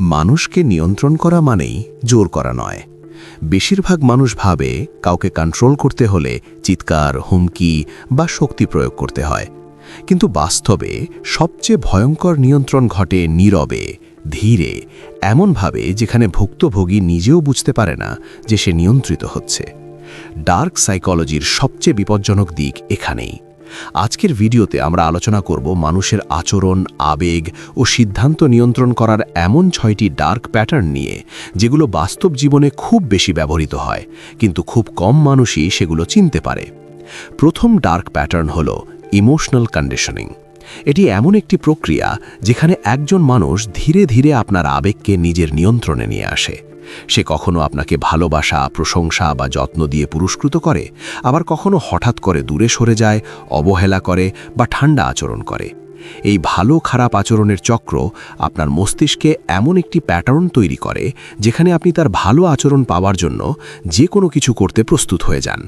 মানুষকে নিয়ন্ত্রণ করা মানেই জোর করা নয়। বেশিরভাগ মানুষ ভাবে কাউকে কন্ট্রোল করতে হলে চিৎকার, হুমকি বা শক্তি প্রয়োগ করতে হয়। কিন্তু বাস্তবে সবচেয়ে ভয়ঙ্কর নিয়ন্ত্রণ ঘটে নীরবে, ধীরে, এমনভাবে যেখানে ভুক্তভোগী নিজেও বুঝতে পারে না যে সে নিয়ন্ত্রিত হচ্ছে। ডার্ক সাইকোলজির সবচেয়ে বিপজ্জনক দিক এখানেই। আজকের ভিডিওতে আমরা আলোচনা করব মানুষের আচরণ, আবেগ ও সিদ্ধান্ত নিয়ন্ত্রণ করার এমন ছয়টি ডার্ক প্যাটার্ন নিয়ে, যেগুলো বাস্তব জীবনে খুব বেশি ব্যবহৃত হয়, কিন্তু খুব কম মানুষই সেগুলো চিনতে পারে। প্রথম ডার্ক প্যাটার্ন হল ইমোশনাল কন্ডিশনিং। এটি এমন একটি প্রক্রিয়া যেখানে একজন মানুষ ধীরে ধীরে আপনার আবেগকে নিজের নিয়ন্ত্রণে নিয়ে আসে। সে কখনো আপনাকে ভালোবাসা, প্রশংসা বা যত্ন দিয়ে পুরস্কৃত করে, আবার কখনো হঠাৎ করে দূরে সরে যায়, অবহেলা করে বা ঠান্ডা আচরণ করে। এই ভালো খারাপ আচরণের চক্র আপনার মস্তিষ্কে এমন একটি প্যাটার্ন তৈরি করে, যেখানে আপনি তার ভালো আচরণ পাওয়ার জন্য যে কোনো কিছু করতে প্রস্তুত হয়ে যান।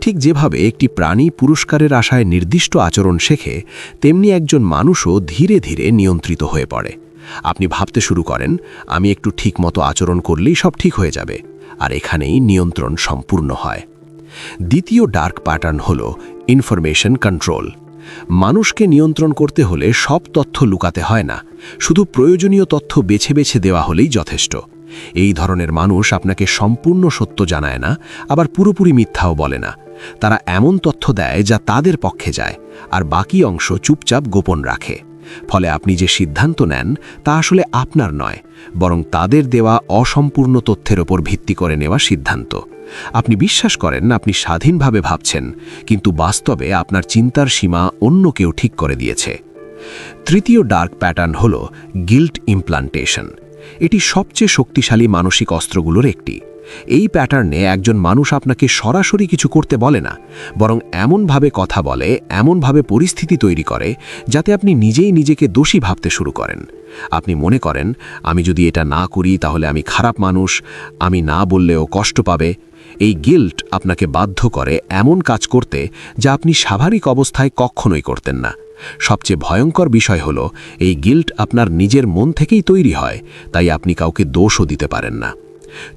ঠিক যেভাবে একটি প্রাণী পুরস্কারের আশায় নির্দিষ্ট আচরণ শেখে, তেমনি একজন মানুষও ধীরে ধীরে নিয়ন্ত্রিত হয়ে পড়ে। আপনি ভাবতে শুরু করেন, আমি একটু ঠিক মতো আচরণ করলেই সব ঠিক হয়ে যাবে, আর এখানেই নিয়ন্ত্রণ সম্পূর্ণ হয়। দ্বিতীয় ডার্ক প্যাটার্ন হল ইনফরমেশন কন্ট্রোল। মানুষকে নিয়ন্ত্রণ করতে হলে সব তথ্য লুকাতে হয় না, শুধু প্রয়োজনীয় তথ্য বেছে বেছে দেওয়া হলেই যথেষ্ট। এই ধরনের মানুষ আপনাকে সম্পূর্ণ সত্য জানায় না, আবার পুরোপুরি মিথ্যাও বলে না। তারা এমন তথ্য দেয় যা তাদের পক্ষে যায়, আর বাকি অংশ চুপচাপ গোপন রাখে। ফলে আপনি যে সিদ্ধান্ত নেন, তা আসলে আপনার নয়, বরং তাদের দেওয়া অসম্পূর্ণ তথ্যের ওপর ভিত্তি করে নেওয়া সিদ্ধান্ত। আপনি বিশ্বাস করেন, আপনি স্বাধীনভাবে ভাবছেন, কিন্তু বাস্তবে আপনার চিন্তার সীমা অন্য কেউ ঠিক করে দিয়েছে। তৃতীয় ডার্ক প্যাটার্ন হল গিল্ট ইমপ্লান্টেশন। এটি সবচেয়ে শক্তিশালী মানসিক অস্ত্রগুলোর একটি। এই প্যাটার্নে একজন মানুষ আপনাকে সরাসরি কিছু করতে বলে না, বরং এমনভাবে কথা বলে, এমনভাবে পরিস্থিতি তৈরি করে, যাতে আপনি নিজেই নিজেকে দোষী ভাবতে শুরু করেন। আপনি মনে করেন, আমি যদি এটা না করি তাহলে আমি খারাপ মানুষ, আমি না বললেও কষ্ট পাবে। এই গিল্ট আপনাকে বাধ্য করে এমন কাজ করতে যা আপনি স্বাভাবিক অবস্থায় কখনোই করতেন না। সবচেয়ে ভয়ঙ্কর বিষয় হল, এই গিল্ট আপনার নিজের মন থেকেই তৈরি হয়, তাই আপনি কাউকে দোষও দিতে পারেন না।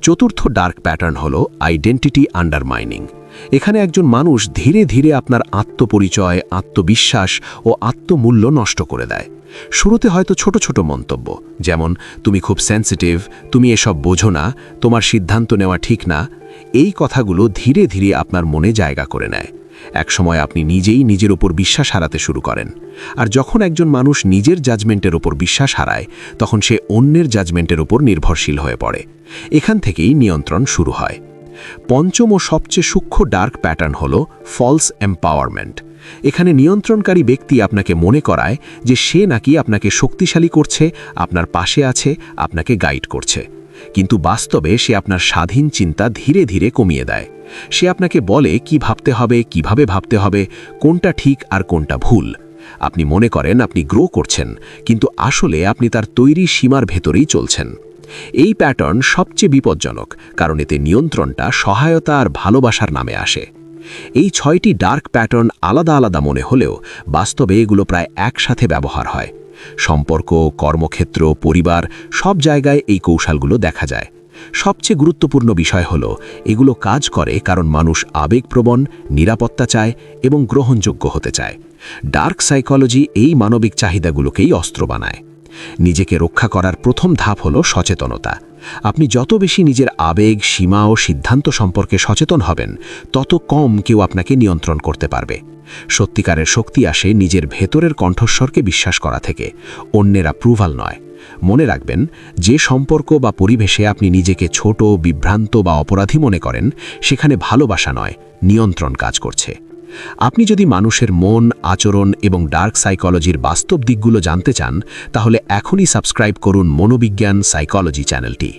চতুর্থ ডার্ক প্যাটার্ন হল আইডেন্টিটি আন্ডারমাইনিং। এখানে একজন মানুষ ধীরে ধীরে আপনার আত্মপরিচয়, আত্মবিশ্বাস ও আত্মমূল্য নষ্ট করে দেয়। শুরুতে হয়তো ছোট ছোট মন্তব্য, যেমন, তুমি খুব সেন্সিটিভ তুমি এসব বোঝো না, তোমার সিদ্ধান্ত নেওয়া ঠিক না। এই কথাগুলো ধীরে ধীরে আপনার মনে জায়গা করে নেয়। একসময় আপনি নিজেই নিজের ওপর বিশ্বাস হারাতে শুরু করেন। আর যখন একজন মানুষ নিজের জাজমেন্টের ওপর বিশ্বাস হারায়, তখন সে অন্যের জাজমেন্টের ওপর নির্ভরশীল হয়ে পড়ে। এখান থেকেই নিয়ন্ত্রণ শুরু হয়। পঞ্চম ও সবচেয়ে সূক্ষ্ম ডার্ক প্যাটার্ন হল ফলস এম্পাওয়ারমেন্ট এখানে নিয়ন্ত্রণকারী ব্যক্তি আপনাকে মনে করায় যে সে নাকি আপনাকে শক্তিশালী করছে, আপনার পাশে আছে, আপনাকে গাইড করছে। কিন্তু বাস্তবে সে আপনার স্বাধীন চিন্তা ধীরে ধীরে কমিয়ে দেয়। সে আপনাকে বলে কি ভাবতে হবে, কীভাবে ভাবতে হবে, কোনটা ঠিক আর কোনটা ভুল। আপনি মনে করেন আপনি গ্রো করছেন, কিন্তু আসলে আপনি তার তৈরি সীমার ভেতরেই চলছেন। এই প্যাটার্ন সবচেয়ে বিপজ্জনক, কারণ এতে নিয়ন্ত্রণটা সহায়তা আর ভালোবাসার নামে আসে। এই ছয়টি ডার্ক প্যাটার্ন আলাদা আলাদা মনে হলেও বাস্তবে এগুলো প্রায় একসাথে ব্যবহার হয়। সম্পর্ক, কর্মক্ষেত্র, পরিবার, সব জায়গায় এই কৌশলগুলো দেখা যায়। সবচেয়ে গুরুত্বপূর্ণ বিষয় হল, এগুলো কাজ করে কারণ মানুষ আবেগপ্রবণ, নিরাপত্তা চায় এবং গ্রহণযোগ্য হতে চায়। ডার্ক সাইকোলজি এই মানবিক চাহিদাগুলোকেই অস্ত্র বানায়। নিজেকে রক্ষা করার প্রথম ধাপ হল সচেতনতা। আপনি যত বেশি নিজের আবেগ, সীমা ও সিদ্ধান্ত সম্পর্কে সচেতন হবেন, তত কম কেউ আপনাকে নিয়ন্ত্রণ করতে পারবে। সত্যিকারের শক্তি আসে নিজের ভেতরের কণ্ঠস্বরকে বিশ্বাস করা থেকে, অন্যের অ্যাপ্রুভাল নয়। মনে রাখবেন, যে সম্পর্ক বা পরিবেশে আপনি নিজেকে ছোট, বিভ্রান্ত বা অপরাধী মনে করেন, সেখানে ভালোবাসা নয়, নিয়ন্ত্রণ কাজ করছে। আপনি যদি মানুষের মন, আচরণ এবং ডার্ক সাইকোলজির বাস্তব দিকগুলো জানতে চান, তাহলে এখনই সাবস্ক্রাইব করুন মনোবিজ্ঞান সাইকোলজি চ্যানেলটি